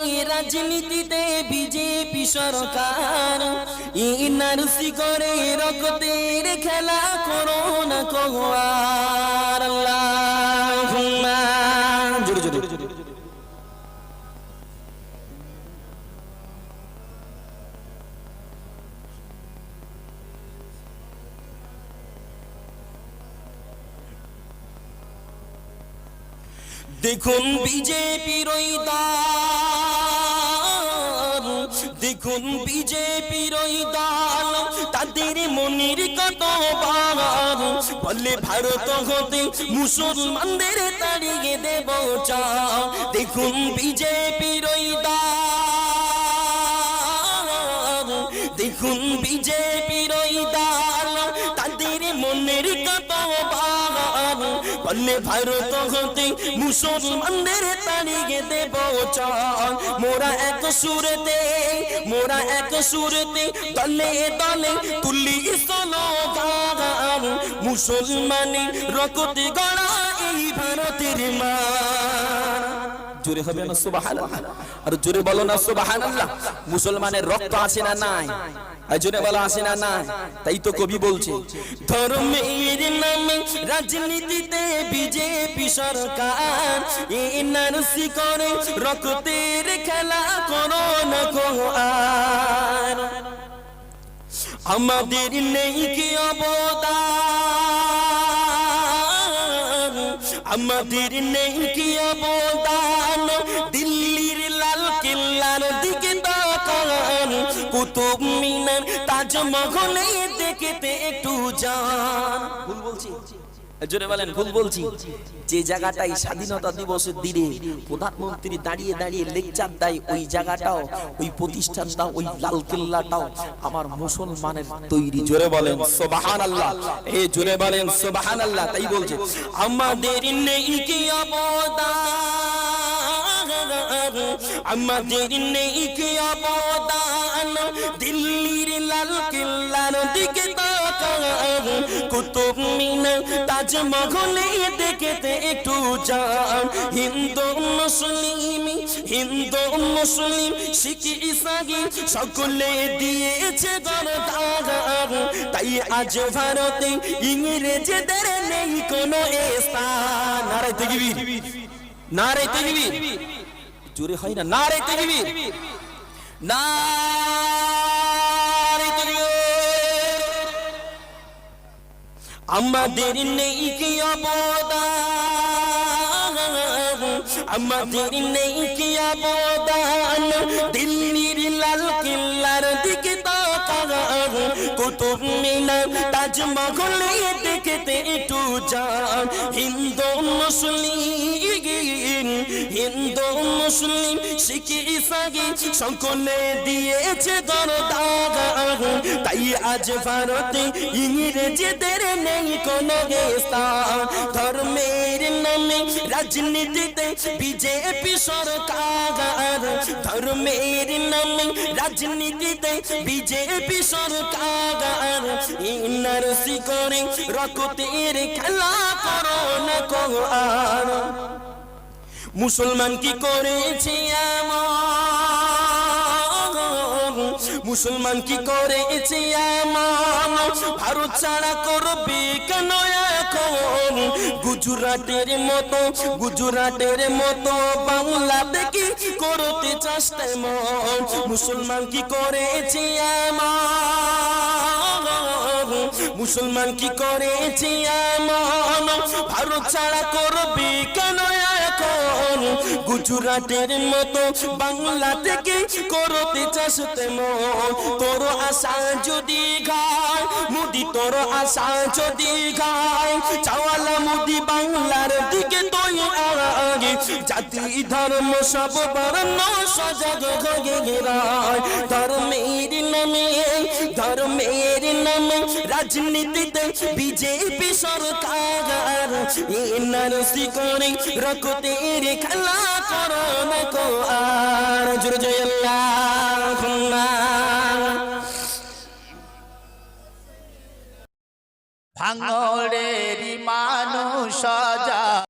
রাজনীতিতে বিজেপি সরকার। ইনারসি করে রক্তের খেলা করো না কোয়ার দেখুন বিজেপির দল দেখুন বিজেপির দল তাদের মনির কত বার বলে ভারত হতে মুসলমানদের তাড়িয়ে দেব চা দেখুন বিজেপির দল দেখুন বিজেপির দল বললে ভারত হতে মুসলমানদের তাড়িয়ে দেব চল মোরা এক সুরতে, মোরা এক সুরতে দলে দলে তুলি গান মুসলমানের রকতে গড়া এই ভারতের মা জোরে হবে না আর জোরে বলো না, সুবহানাল্লাহ। মুসলমানের রক্ত আছে না নাই? আর জোরে বলো, আছে না নাই? তাই তো কবি বলছে, ধর্মের নামে রাজনীতিতে বিজেপি সরকার এনআরসি করে রক্তের খেলা করো না আর। আমাদের নেই কি অবদান? আমাদের নেই কি অবদান? দিল্লির লাল কেল্লার দিকে তাকান। কুতুব মিনার তাজমহলে দেখতে একটু যান। ভুল বলছি? জোরে বলেন, ভুল বলছি। যে জায়গাটাই স্বাধীনতা দিবসের দিনে প্রধানমন্ত্রী দাঁড়িয়ে দাঁড়িয়ে লেকচার দেয়, ওই জায়গাটাও, ওই প্রতিষ্ঠানটাও, ওই লাল কেল্লাটাও আমার মুসলমানের তৈরি জোরে বলেন সোবাহান আল্লাহ এ জোরে বলেন সোবাহান আল্লাহ তাই বলছে। আমাদের আমাদের নেই কি অবদান? দিল্লির লাল কেল্লার দিকে তাকান কুতুব মিনার তাজমহলে দেখতে একটু যান হিন্দু, মুসলিম হিন্দু, মুসলিম ইসাহি সকলে দিয়েছে গরদান তাই আজ ভারতে ইংরেজদের নেই কোনো স্থান। নারে তেগিবির নারে জোরে হয় না। নারে তেগিবির নারে আমাদের নেই কি অবদান আমাদের নেই কি অবদান দিল্লির লাল তাকান কুতুব মিনার তাজমহলে দেখতে একটু যান হিন্দু মুসলিম হিন্দু মুসলিম শিখ ইসাগি সকলে দিয়েছে দরদান তাই আজ ভারতে ইংরেজদের নেই কোনো স্থান ধর্মের নামে রাজনীতিতে বিজেপি সরকার ধর্মের নামে রাজনীতিতে বিজেপি সরকার রকতের খেলা করো না কো আর মুসলমান কি করেছি আমার মুসলমান কি করেছে আমার? ভারত ছাড়া করবে কেন এখন? গুজরাটের মতো গুজরাটের মতো বাংলাতে কি করতে চাষতে মন মুসলমান কি করেছে আমার? মুসলমান কি করেছে এমন ভারত ছাড়া করবে কেন এখন গুজরাটের মতো বাংলা থেকে করতে চাষ তেমন? তোর আশা যদি গায় মুদি তোর আশা যদি গায় চাওয়ালা মুদি বাংলার দিকে তুই আগে। জাতি, ধর্ম সব বর্ণ সজাগ ধর্মের নামে, ধর্মের নামে, রাজনীতিতে বিজেপি সরকার। এনআরসি করে রক্তের খেলা করো না কো আর। জোর জয় আল্লাহ ভাঙড়েরই মানুষ